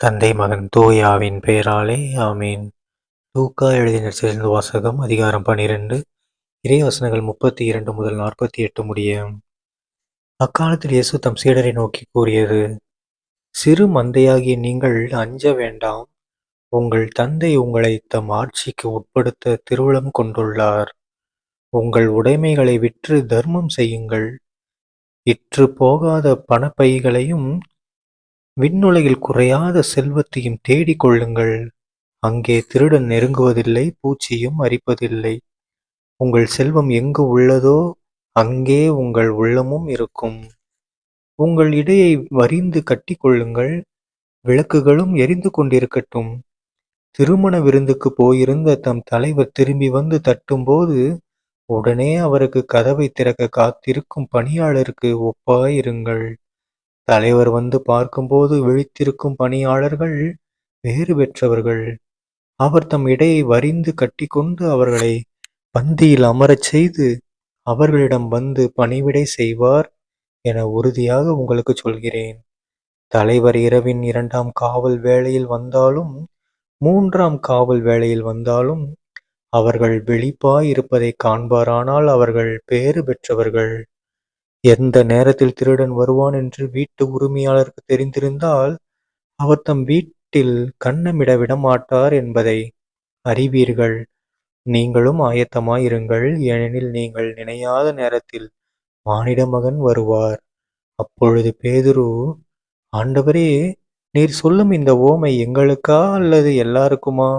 தந்தை மகன் தூயாவின் பெயராலே ஆமீன். லூக்கா எழுதின சிறந்த வாசகம் அதிகாரம் பனிரெண்டு. இறைவசனங்கள் முப்பத்தி இரண்டு முதல் நாற்பத்தி எட்டு முடிய. அக்காலத்தில் இயேசு தம் சீடரை நோக்கி கூறியது சிறு மந்தையாகிய நீங்கள் அஞ்ச வேண்டாம். உங்கள் தந்தை உங்களை தம் ஆட்சிக்கு உட்படுத்த திருவுளம் கொண்டுள்ளார். உங்கள் உடைமைகளை விற்று தர்மம் செய்யுங்கள். இற்று போகாத பணப்பைகளையும் விண்ணுலகில் குறையாத செல்வத்தையும் தேடிக் கொள்ளுங்கள். அங்கே திருடன் நெருங்குவதில்லை பூச்சியும் அரிப்பதில்லை. உங்கள் செல்வம் எங்கு உள்ளதோ அங்கே உங்கள் உள்ளமும் இருக்கும். உங்கள் இடையை வரிந்து கட்டி கொள்ளுங்கள். விளக்குகளும் எரிந்து கொண்டிருக்கட்டும். திருமண விருந்துக்கு போயிருந்த தம் தலைவர் திரும்பி வந்து தட்டும்போது உடனே அவருக்கு கதவை திறக்க காத்திருக்கும் பணியாளருக்கு ஒப்பாயிருங்கள். தலைவர் வந்து பார்க்கும்போது விழித்திருக்கும் பணியாளர்கள் வேறு பெற்றவர்கள். அவர் தம் இடையை வரிந்து கட்டிக்கொண்டு அவர்களை பந்தியில் அமரச் செய்து அவர்களிடம் வந்து பணிவிடை செய்வார் என உறுதியாக உங்களுக்கு சொல்கிறேன். தலைவர் இரவின் இரண்டாம் காவல் வேளையில் வந்தாலும் மூன்றாம் காவல் வேளையில் வந்தாலும் அவர்கள் வெளிப்பாய் இருப்பதை காண்பாரானால் அவர்கள் பேறு பெற்றவர்கள். எந்த நேரத்தில் திருடன் வருவான் என்று வீட்டு உரிமையாளருக்கு தெரிந்திருந்தால் அவர் தம் வீட்டில் கன்னமிட விடமாட்டார் என்பதை அறிவீர்கள். நீங்களும் ஆயத்தமாயிருங்கள். ஏனெனில் நீங்கள் நினையாத நேரத்தில் மானிட மகன் வருவார். அப்பொழுது பேதுரு ஆண்டவரே நீர் சொல்லும் இந்த ஓமை எங்களுக்கா அல்லது எல்லாருக்குமா?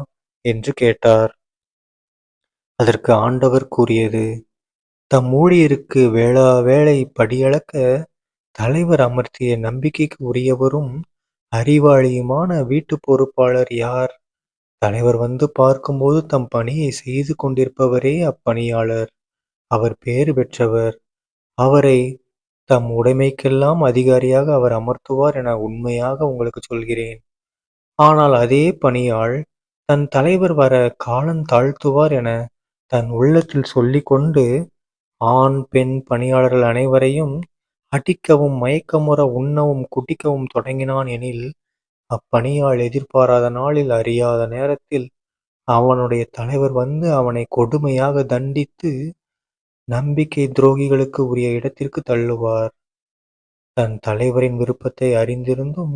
என்று கேட்டார். அதற்கு ஆண்டவர் கூறியது தம் ஊழியருக்கு வேளா வேளை படியளக்க தலைவர் அமர்த்திய நம்பிக்கைக்கு உரியவரும் அறிவாளியுமான வீட்டு பொறுப்பாளர் யார்? தலைவர் வந்து பார்க்கும்போது தம் பணியை செய்து கொண்டிருப்பவரே அப்பணியாளர். அவர் பேறு பெற்றவர். அவரை தம் உடைமைக்கெல்லாம் அதிகாரியாக அவர் அமர்த்துவார் என உண்மையாக உங்களுக்கு சொல்கிறேன். ஆனால் அதே பணியாள் தன் தலைவர் வர காலம் தாழ்த்துவார் என தன் உள்ளத்தில் சொல்லிக்கொண்டு ஆண் பெண் பணியாளர்கள் அனைவரையும் அடிக்கவும் மயக்கமுற உண்ணவும் குடிக்கவும் தொடங்கினான் எனில் அப்பணியாள் எதிர்பாராத நாளில் அறியாத நேரத்தில் அவனுடைய தலைவர் வந்து அவனை கொடுமையாக தண்டித்து நம்பிக்கை துரோகிகளுக்கு உரிய இடத்திற்கு தள்ளுவார். தன் தலைவரின் விருப்பத்தை அறிந்திருந்தும்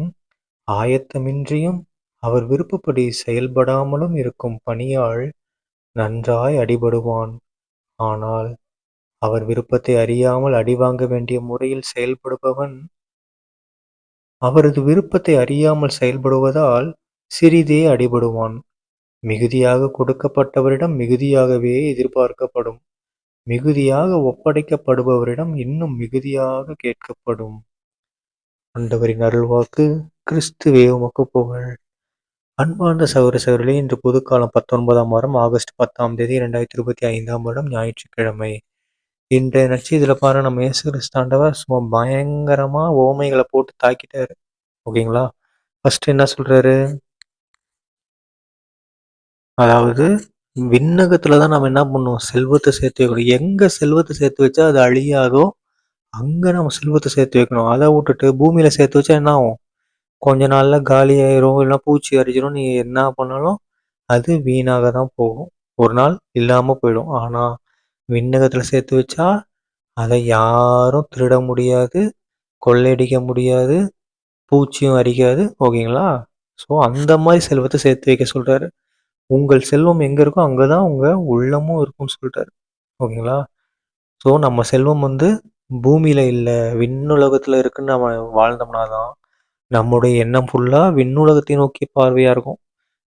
ஆயத்தமின்றியும் அவர் விருப்பப்படி செயல்படாமலும் இருக்கும் பணியாள் நன்றாய் அடிபடுவான். ஆனால் அவர் விருப்பத்தை அறியாமல் அடிவாங்க வேண்டிய முறையில் செயல்படுபவன். அவரது விருப்பத்தை அறியாமல் செயல்படுவதால் சிறிதே அடிபடுவான். மிகுதியாக கொடுக்கப்பட்டவரிடம் மிகுதியாகவே எதிர்பார்க்கப்படும். மிகுதியாக ஒப்படைக்கப்படுபவரிடம் இன்னும் மிகுதியாக கேட்கப்படும். ஆண்டவரின் அருள்வாக்கு கிறிஸ்துவே உமக்கு புகழ். அன்பார்ந்த சௌர சௌரிலே இன்று புதுக்காலம் பத்தொன்பதாம் வாரம் ஆகஸ்ட் பத்தாம் தேதி இரண்டாயிரத்தி இருபத்தி ஐந்தாம் வருடம் ஞாயிற்றுக்கிழமை. இன்றைய நட்சத்திரத்தில் பாரு நம்ம இயேசு கிறிஸ்தாண்டவர் சும்மா பயங்கரமா ஓமைகளை போட்டு தாக்கிட்டாரு. ஓகேங்களா? ஃபர்ஸ்ட் என்ன சொல்றாரு? அதாவது விண்ணகத்துல தான் நம்ம என்ன பண்ணுவோம்? செல்வத்தை சேர்த்து வைக்கணும். எங்க செல்வத்தை சேர்த்து வச்சா அது அழியாதோ அங்க நம்ம செல்வத்தை சேர்த்து வைக்கணும். அதை விட்டுட்டு பூமியில சேர்த்து வச்சா என்ன ஆகும்? கொஞ்ச நாள்ல காலி ஆயிரும் இல்லைன்னா பூச்சி அரிச்சிடும் நீ என்ன பண்ணாலும் அது வீணாக தான் போகும். ஒரு நாள் இல்லாம போயிடும். ஆனா விண்ணகத்தில் சேர்த்து வச்சா அதை யாரும் திருட முடியாது கொள்ளையடிக்க முடியாது பூச்சியும் அரிக்காது ஓகேங்களா? ஸோ அந்த மாதிரி செல்வத்தை சேர்த்து வைக்க சொல்கிறாரு உங்கள் செல்வம் எங்கே இருக்கோ அங்கே தான் உங்கள் உள்ளமும் இருக்கும்னு சொல்லிட்டாரு ஓகேங்களா? ஸோ நம்ம செல்வம் வந்து பூமியில் இல்லை விண்ணுலகத்தில் இருக்குன்னு நம்ம வாழ்ந்தோம்னா தான் நம்முடைய எண்ணம் ஃபுல்லாக விண்ணுலகத்தை நோக்கி பார்வையாக இருக்கும்.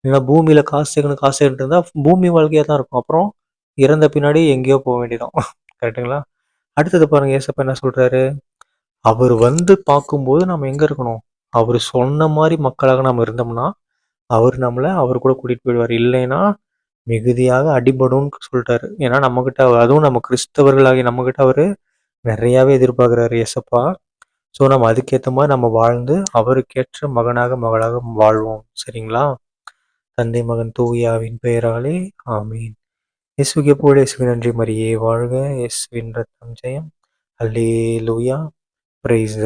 ஏன்னா பூமியில் காசு சேர்க்கணும் காசு சேர்க்கணும் பூமி வாழ்க்கையாக தான் இருக்கும். அப்புறம் இறந்த பின்னாடி எங்கேயோ போக வேண்டியதான் கரெக்டுங்களா அடுத்தது பாருங்க ஏசப்ப என்ன சொல்றாரு? அவர் வந்து பார்க்கும்போது நம்ம எங்க இருக்கணும்? அவர் சொன்ன மாதிரி மக்களாக நம்ம இருந்தோம்னா அவர் நம்மளை அவர் கூட கூட்டிட்டு போயிடுவார். இல்லைன்னா மிகுதியாக அடிபடும்னு சொல்லிட்டாரு. ஏன்னா நம்மகிட்ட அதுவும் நம்ம கிறிஸ்தவர்களாகி நம்மக்கிட்ட அவரு நிறையாவே எதிர்பார்க்குறாரு எசப்பா ஸோ நம்ம அதுக்கேற்ற மாதிரி நம்ம வாழ்ந்து அவருக்கேற்ற மகனாக மகளாக வாழ்வோம். சரிங்களா? தந்தை மகன் தூயாவின் பெயராலே ஆமீன். இயேசுக்கு போல இயேசுக்கு நன்றி. மரியே வாழ்க இயேசுவின் ரத்தம் ஜெயம். அல்லே லூயா பிரைஸ்